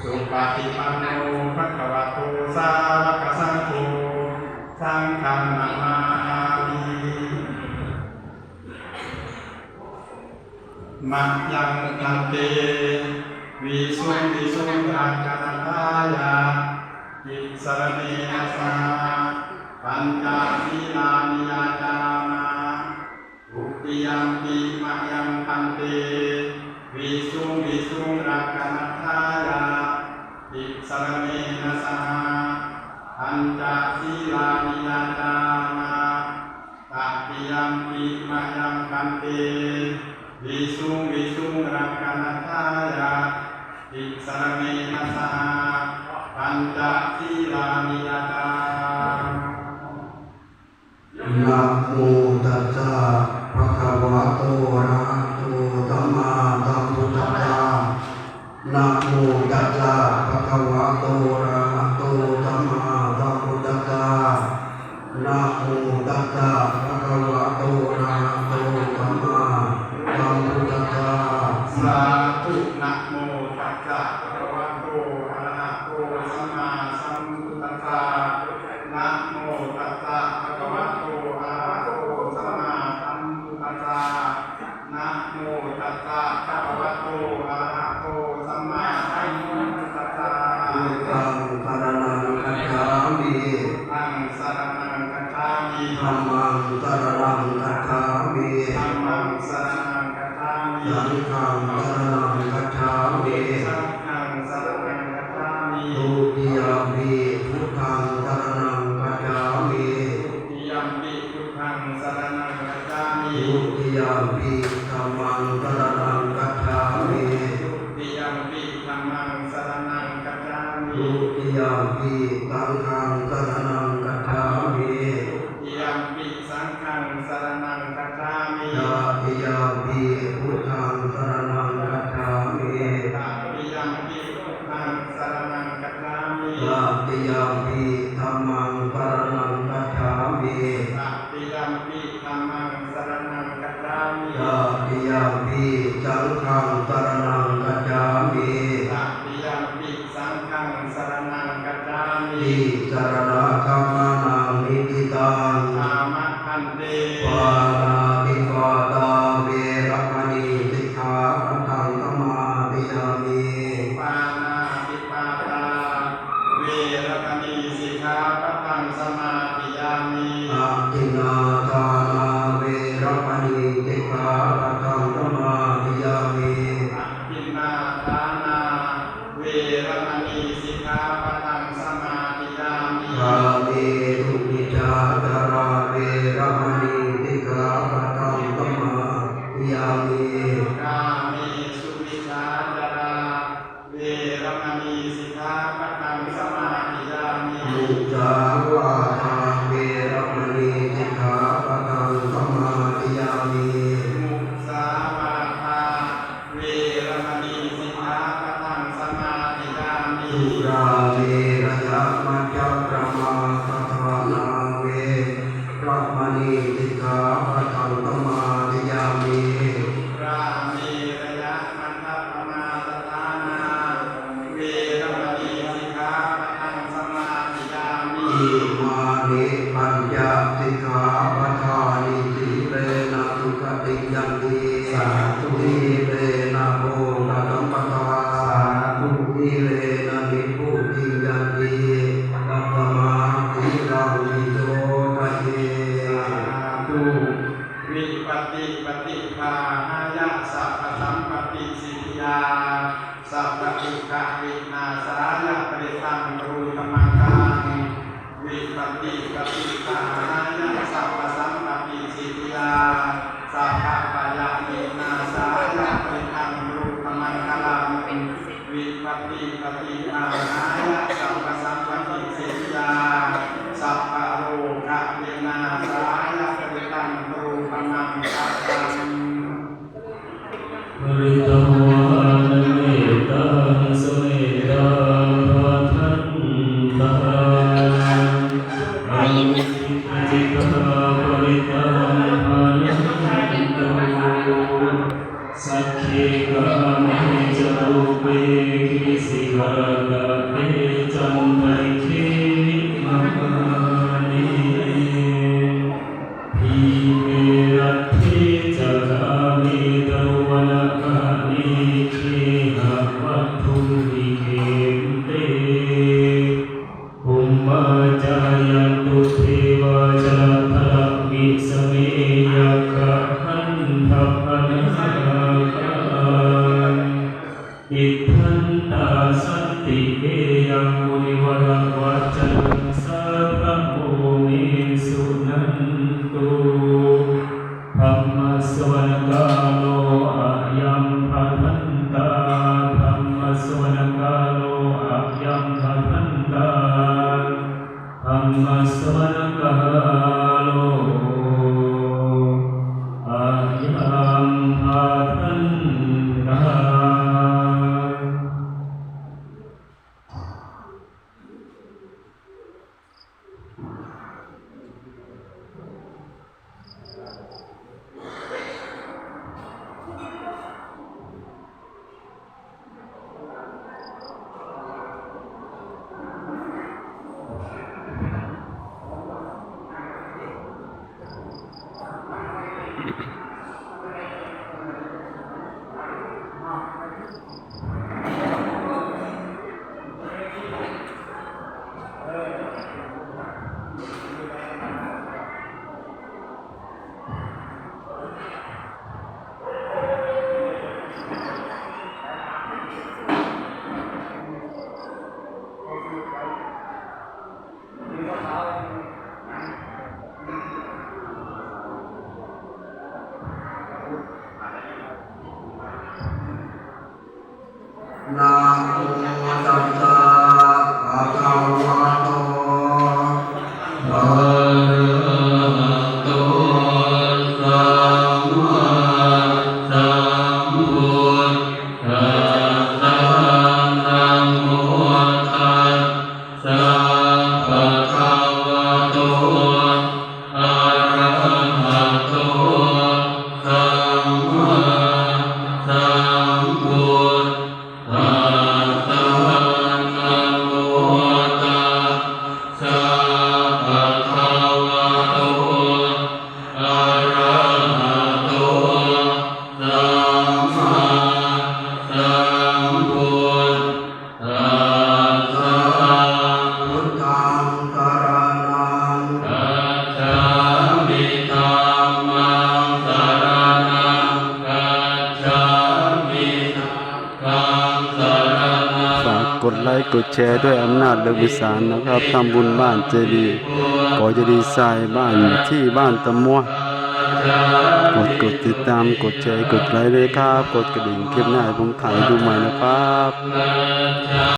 สุปฏิปันโนภะคะวะโตสาวกสังโฆสังฆนามามีมักยังตันเตวิสุนติสุนทักนันตายาอิสระเนนะสาปัญจทีนานิยา นะสาปัญจศีลามิยตานะโมตัสสะภะคะวะโตอะระหะโตสัมมาตัมพุทธัสสะนะโมตัสสะภะคะวะโตอะระ शङ्करनम् कथामि قبل عن كهنا สมา มีสิขาปังปมาติยามีรามีระยะปมาตานาเวรมณีสิกขาปะทังสาติยามีอิานิปัญาสิขาุวิปติปฏิภาหะ من حقا ทัพพัสสังฆาอิทันตาสติเอยงวิวรวัจจังสัพพโมิสุนันตุธรรมสวกาโลอายัม Oh, my goodness. กดไลค์กดแชร์ด้วยอำนาจเลือวิสารนะครับทำบุญบ้านเจดีย์ขอเจดีย์ทรายบ้านที่บ้านตะมัวกดกดติดตามกดแชร์กดไลค์เลยครับ กดกระดิ่งคลิปหน้าผมถ่ายดูใหม่นะครับ